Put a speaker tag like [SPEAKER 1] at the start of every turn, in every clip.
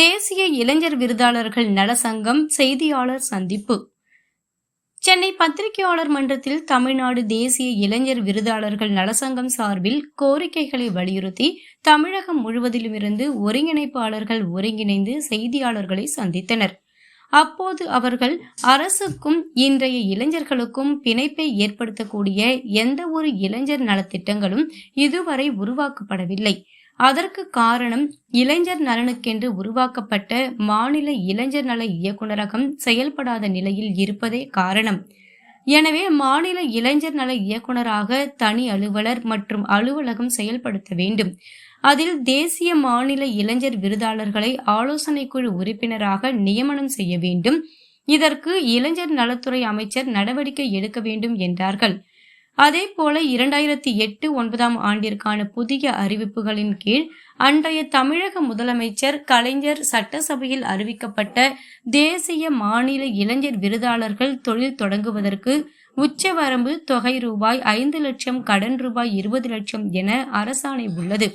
[SPEAKER 1] தேசிய இளைஞர் விருதாளர்கள் நல சங்கம் செய்தியாளர் சந்திப்பு. சென்னை பத்திரிகையாளர் மன்றத்தில் தமிழ்நாடு தேசிய இளைஞர் விருதாளர்கள் நலசங்கம் சார்பில் கோரிக்கைகளை வலியுறுத்தி தமிழகம் முழுவதிலுமிருந்து ஒருங்கிணைப்பாளர்கள் ஒருங்கிணைந்து செய்தியாளர்களை சந்தித்தனர். அப்போது அவர்கள் அரசுக்கும் இன்றைய இளைஞர்களுக்கும் பிணைப்பை ஏற்படுத்தக்கூடிய எந்த ஒரு இளைஞர் நலத்திட்டங்களும் இதுவரை உருவாக்கப்படவில்லை. அதற்கு காரணம் இளைஞர் நலனுக்கென்று உருவாக்கப்பட்ட மாநில இளைஞர் நல இயக்குநரகம் செயல்படாத நிலையில் இருப்பதே காரணம். எனவே மாநில இளைஞர் நல இயக்குநராக தனி அலுவலர் மற்றும் அலுவலகம் செயல்படுத்த வேண்டும். அதில் தேசிய மாநில இளைஞர் விருதாளர்களை ஆலோசனை குழு உறுப்பினராக நியமனம் செய்ய வேண்டும். இதற்கு இளைஞர் நலத்துறை அமைச்சர் நடவடிக்கை எடுக்க வேண்டும் என்றார்கள். அதே போல இரண்டாயிரத்தி எட்டு ஒன்பதாம் ஆண்டிற்கான புதிய அறிவிப்புகளின் கீழ் அன்றைய தமிழக முதலமைச்சர் கலைஞர் சட்டசபையில் அறிவிக்கப்பட்ட தேசிய மாநில இளைஞர் விருதாளர்கள் தொழில் தொடங்குவதற்கு உச்சவரம்பு தொகை ரூபாய் ஐந்து லட்சம் கடன் ரூபாய் இருபது லட்சம் என அரசாணை உள்ளது.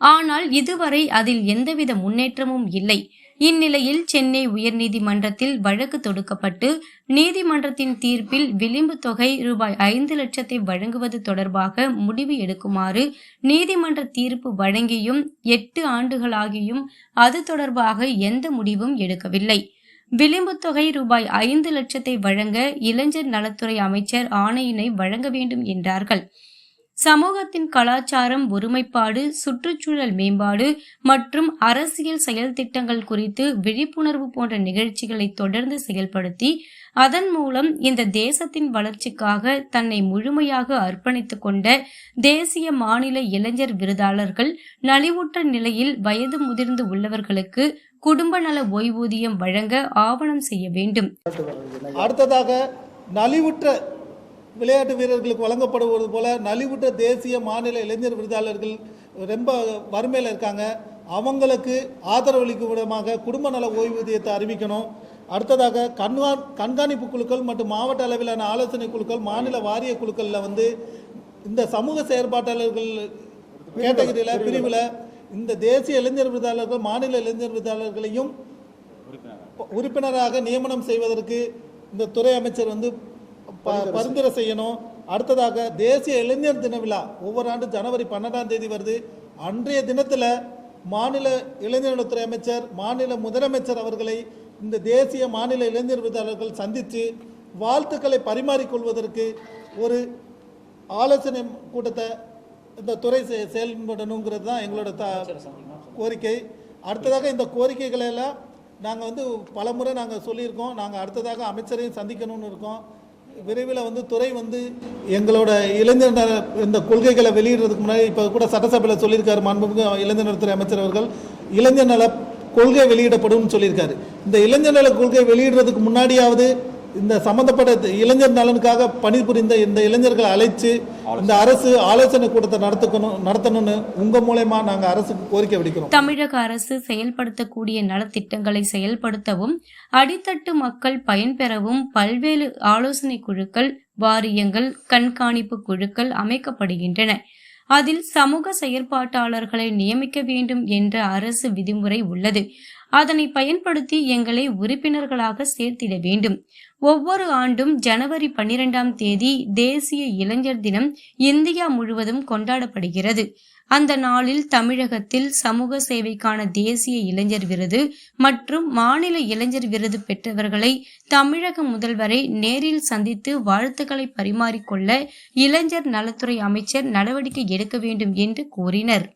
[SPEAKER 1] ஆனால் இதுவரை அதில் எந்தவித முன்னேற்றமும் இல்லை. இந்நிலையில் சென்னை உயர்நீதிமன்றத்தில் வழக்கு தொடுக்கப்பட்டு நீதிமன்றத்தின் தீர்ப்பில் விளிம்பு தொகை ரூபாய் ஐந்து லட்சத்தை வழங்குவது தொடர்பாக முடிவு எடுக்குமாறு நீதிமன்ற தீர்ப்பு வழங்கியும் எட்டு ஆண்டுகளாகியும் அது தொடர்பாக எந்த முடிவும் எடுக்கவில்லை. விளிம்பு தொகை ரூபாய் ஐந்து லட்சத்தை வழங்க இளைஞர் நலத்துறை அமைச்சர் ஆணையினை வழங்க வேண்டும் என்றார்கள். சமூகத்தின் கலாச்சாரம் ஒருமைப்பாடு சுற்றுச்சூழல் மேம்பாடு மற்றும் அரசியல் செயல் திட்டங்கள் குறித்து விழிப்புணர்வு போன்ற நிகழ்ச்சிகளை தொடர்ந்து செயல்படுத்தி அதன் மூலம் இந்த தேசத்தின் வளர்ச்சிக்காக தன்னை முழுமையாக அர்ப்பணித்துக் கொண்ட தேசிய மாநில இளைஞர் விருதாளர்கள் நலிவுற்ற நிலையில் வயது முதிர்ந்து உள்ளவர்களுக்கு குடும்ப நல ஓய்வூதியம் வழங்க ஆவணம் செய்ய வேண்டும்.
[SPEAKER 2] அடுத்ததாக நலிவுற்ற விளையாட்டு வீரர்களுக்கு வழங்கப்படுவது போல நலிவுற்ற தேசிய மாநில இளைஞர் விருதாளர்கள் ரொம்ப வறுமையில் இருக்காங்க. அவங்களுக்கு ஆதரவளிக்கும் விதமாக குடும்ப நல ஓய்வூதியத்தை அறிவிக்கணும். அடுத்ததாக கண்கா கண்காணிப்பு குழுக்கள் மற்றும் மாவட்ட அளவிலான ஆலோசனை குழுக்கள் மாநில வாரிய குழுக்களில் வந்து இந்த சமூக செயற்பாட்டாளர்கள் கேட்டகரியில் பிரிவில் இந்த தேசிய இளைஞர் விருதாளர்கள் மாநில இளைஞர் விருதாளர்களையும் உறுப்பினராக நியமனம் செய்வதற்கு இந்த துறை அமைச்சர் வந்து ப- பரிந்துரை செய்யணும். அடுத்ததாக தேசிய இளைஞர் தின விழா. ஒவ்வொரு ஆண்டு ஜனவரி பன்னெண்டாம் தேதி வருது. அன்றைய தினத்தில் மாநில இளைஞர் நலத்துறை அமைச்சர் மாநில முதலமைச்சர் அவர்களை இந்த தேசிய மாநில இளைஞர் விருதாளர்கள் சந்தித்து வாழ்த்துக்களை பரிமாறிக்கொள்வதற்கு ஒரு ஆலோசனை கூட்டத்தை இந்த துறை செயல்படணுங்கிறது தான் எங்களோட த கோரிக்கை. அடுத்ததாக இந்த கோரிக்கைகளை எல்லாம் நாங்கள் வந்து பலமுறை நாங்கள் சொல்லியிருக்கோம். நாங்கள் அடுத்ததாக அமைச்சரையும் சந்திக்கணும்னு இருக்கோம். விரைவில் வந்து துறை வந்து எங்களோட இளைஞர் நல- இந்த கொள்கைகளை வெளியிடுறதுக்கு முன்னாடி இப்போ கூட சட்டசபையில் சொல்லியிருக்காரு மாண்புமிகு இளைஞர் நலத்துறை அமைச்சர் அவர்கள். இளைஞர் நல கொள்கை வெளியிடப்படும்னு சொல்லியிருக்காரு. இந்த இளைஞர் நல கொள்கை வெளியிடுறதுக்கு முன்னாடியாவது இந்த சம்பந்தப்பட்ட இளைஞர் நலனுக்காக பணிபுரிந்த இந்த இளைஞர்களை அழைச்சு இந்த அரசு ஆலோசனை கூட்டத்தை நடத்துக்கணும் நடத்தணும்னு உங்க மூலயமா நாங்க அரசுக்கு கோரிக்கை விடுக்கிறோம்.
[SPEAKER 1] தமிழக அரசு செயல்படுத்தக்கூடிய நலத்திட்டங்களை செயல்படுத்தவும் அடித்தட்டு மக்கள் பயன்பெறவும் பல்வேறு ஆலோசனை குழுக்கள் வாரியங்கள் கண்காணிப்பு குழுக்கள் அமைக்கப்படுகின்றன. அதில் சமூக செயற்பாட்டாளர்களை நியமிக்க வேண்டும் என்ற அரசு விதிமுறை உள்ளது. அதனை பயன்படுத்தி எங்களை உறுப்பினர்களாக சேர்த்திட வேண்டும். ஒவ்வொரு ஆண்டும் ஜனவரி பன்னிரெண்டாம் தேதி தேசிய இளைஞர் தினம் இந்தியா முழுவதும் கொண்டாடப்படுகிறது. அந்த நாளில் தமிழகத்தில் சமூக சேவைக்கான தேசிய இளைஞர் விருது மற்றும் மாநில இளைஞர் விருது பெற்றவர்களை தமிழக முதல்வரை நேரில் சந்தித்து வாழ்த்துக்களை பரிமாறிக்கொள்ள இளைஞர் நலத்துறை அமைச்சர் நடவடிக்கை எடுக்க வேண்டும் என்று கூறினர்.